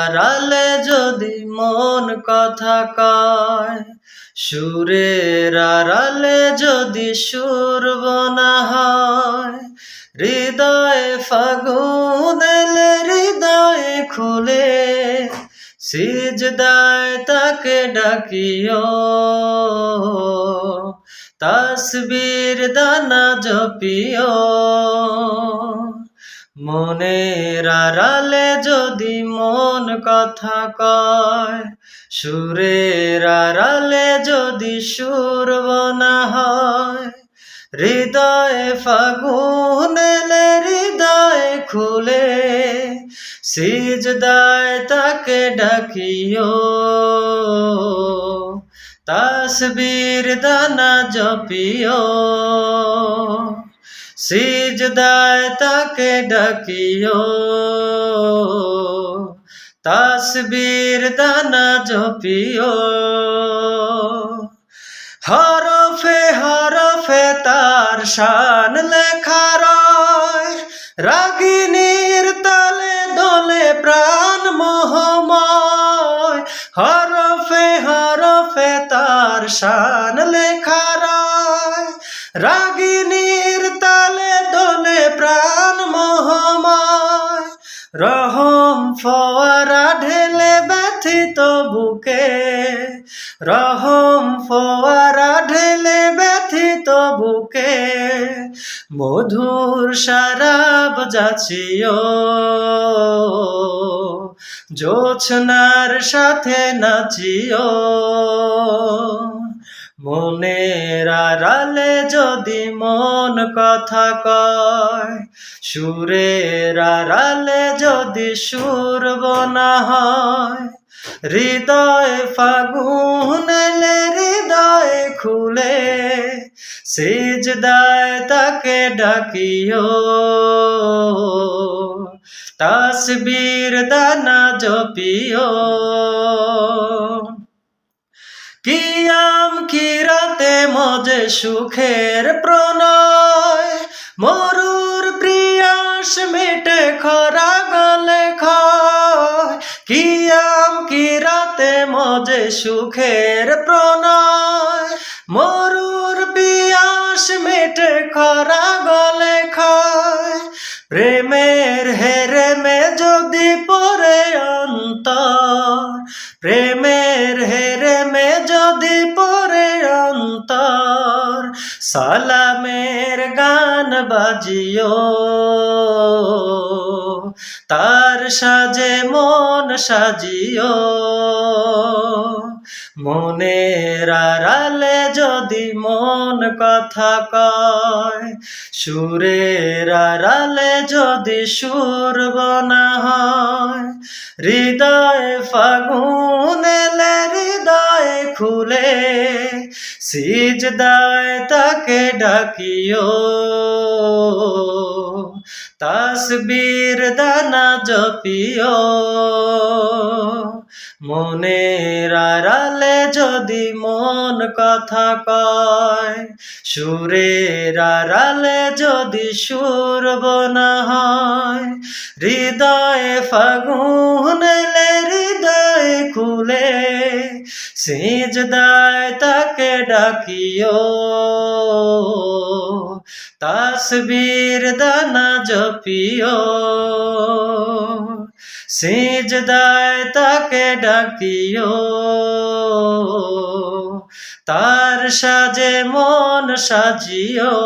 আড়ালে যদি মন কথা কয়, সুরের আড়ালে যদি সুর বনা হয়, হৃদয়ে ফাগুন হৃদয়ে খুলে, সিজদায় তাকে ডাকিও। তসবির দানা জপিও। মনের আড়ালে যদি মন কথা কয়, সুরের আড়ালে যদি সুর বনা হয়, হৃদয়ে ফাগুন এলে হৃদয়ে খুলে, সিজদায় তাকে ডাকিও। তাসবীর দানা জপিও। সিজদায় তাকে ডাকিও। তাসবীর দানা জপিও। হরফে হরফে তার শান লেখা রয়। রাগিনীর তালে দোলে প্রাণ মোহময়। হরফে হরফে তার শান লেখা রহম ফোয়ারা ঢেলে ব্যথিত বুকে। রহম ফোয়ারা ঢেলে ব্যথিত বুকে। মধুর সারাব যাচিও। জোছনার সাথে নাচিও। মনের আড়ালে যদি মন কথা কয়, সুরের আড়ালে যদি সুর বনা হয়, হৃদয় ফাগুন হৃদয় খুলে, সিজদায় তাকে ডাকিও। তাসবীর দানা জপিও। কিরাতে মজে সুখের প্রণয়। মরুর প্রিয়াস মেটে খরা গলে কিয়াম কিরাতে মজে সুখের প্রণয়। মরুর পিয়াস মেটে খরা গলে খয় প্রেমের সালামের গান বাজিও। তার সাজে মন সাজিও। মনের আড়ালে যদি মন কথা কয়, সুরের আড়ালে যদি সুর বনা হয়, হৃদয় ফাগুন এলে খুলে সিজদায় তাকে ডাকিও। তাসবীর দানা জপিও। মনের আড়ালে যদি মন কথা কয়, সুরের আড়ালে যদি সুর বনা হয়, হৃদয়ে ফাগুন হৃদয় খুলে সিজদায় তাকে ডাকিও। তাসবীর দানা জপিও। সিজদায় তাকে ডাকিও। তার সাজে মন সাজিও।